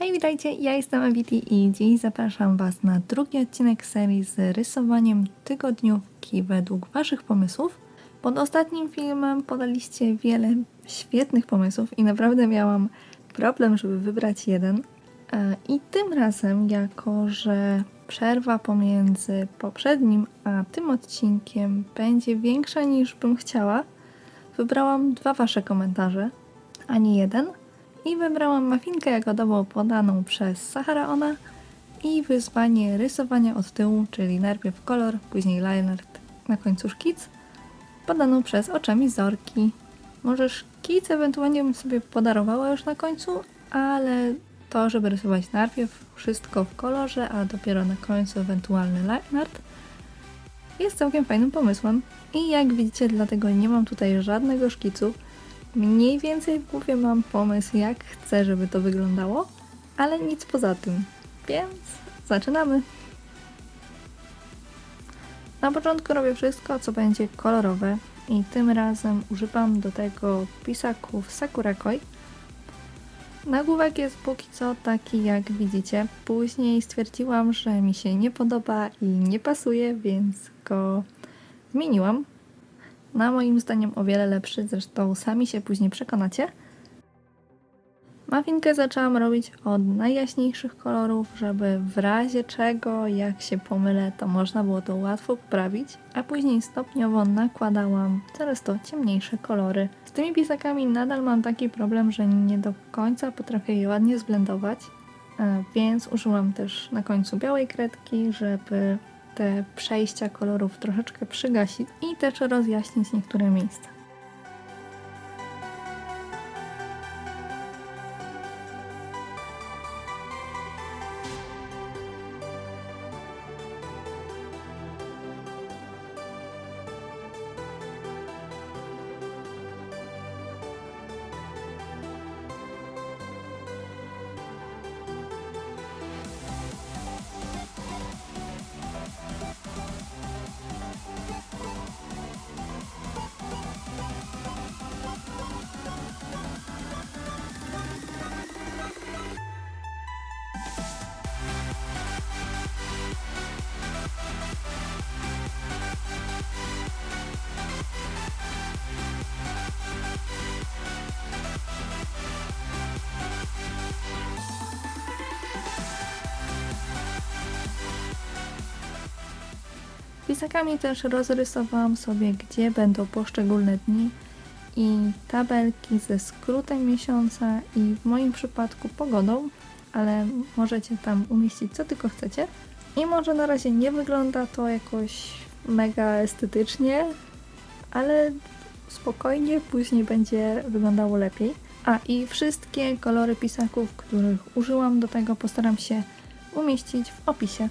Hej, witajcie, ja jestem Evity i dziś zapraszam Was na drugi odcinek serii z rysowaniem tygodniówki według Waszych pomysłów. Pod ostatnim filmem podaliście wiele świetnych pomysłów i naprawdę miałam problem, żeby wybrać jeden. E, I tym razem, jako że przerwa pomiędzy poprzednim a tym odcinkiem będzie większa niż bym chciała, wybrałam dwa Wasze komentarze, a nie jeden – i wybrałam mafinkę jagodową podaną przez Saharaona i wyzwanie rysowania od tyłu, czyli najpierw kolor, później liner, na końcu szkic, podaną przez oczami Zorki. Może szkic ewentualnie bym sobie podarowała już na końcu, ale to, żeby rysować najpierw wszystko w kolorze, a dopiero na końcu ewentualny line jest całkiem fajnym pomysłem. I jak widzicie, dlatego nie mam tutaj żadnego szkicu, Mniej więcej w głowie mam pomysł, jak chcę, żeby to wyglądało, ale nic poza tym. Więc zaczynamy. Na początku robię wszystko, co będzie kolorowe i tym razem używam do tego pisaków Sakurakoi. Nagłówek jest póki co taki, jak widzicie. Później stwierdziłam, że mi się nie podoba i nie pasuje, więc go zmieniłam na moim zdaniem o wiele lepszy, zresztą sami się później przekonacie. Mafinkę zaczęłam robić od najjaśniejszych kolorów, żeby w razie czego, jak się pomylę, to można było to łatwo poprawić, a później stopniowo nakładałam coraz to ciemniejsze kolory. Z tymi pisakami nadal mam taki problem, że nie do końca potrafię je ładnie zblendować, e, więc użyłam też na końcu białej kredki, żeby te przejścia kolorów troszeczkę przygasić i też rozjaśnić niektóre miejsca. Pisakami też rozrysowałam sobie, gdzie będą poszczególne dni i tabelki ze skrótem miesiąca i w moim przypadku pogodą, ale możecie tam umieścić co tylko chcecie. I może na razie nie wygląda to jakoś mega estetycznie, ale spokojnie później będzie wyglądało lepiej. A i wszystkie kolory pisaków, których użyłam do tego postaram się umieścić w opisie.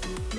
Mm-hmm.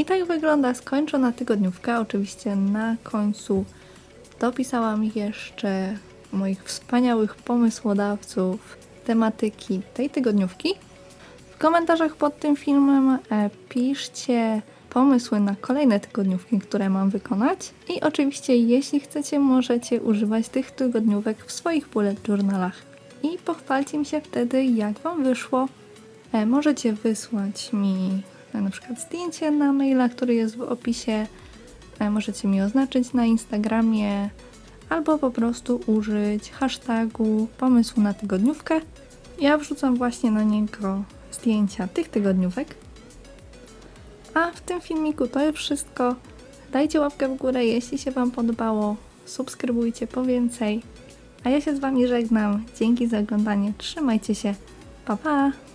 I tak wygląda skończona tygodniówka. Oczywiście na końcu dopisałam jeszcze moich wspaniałych pomysłodawców tematyki tej tygodniówki. W komentarzach pod tym filmem e, piszcie pomysły na kolejne tygodniówki, które mam wykonać. I oczywiście, jeśli chcecie, możecie używać tych tygodniówek w swoich bullet journalach. I pochwalcie mi się wtedy, jak Wam wyszło. E, możecie wysłać mi na przykład zdjęcie na maila, który jest w opisie. E, możecie mi oznaczyć na Instagramie albo po prostu użyć hashtagu pomysłu na tygodniówkę. Ja wrzucam właśnie na niego zdjęcia tych tygodniówek. A w tym filmiku to już wszystko. Dajcie łapkę w górę, jeśli się Wam podobało. Subskrybujcie po więcej. A ja się z Wami żegnam. Dzięki za oglądanie. Trzymajcie się. Pa pa!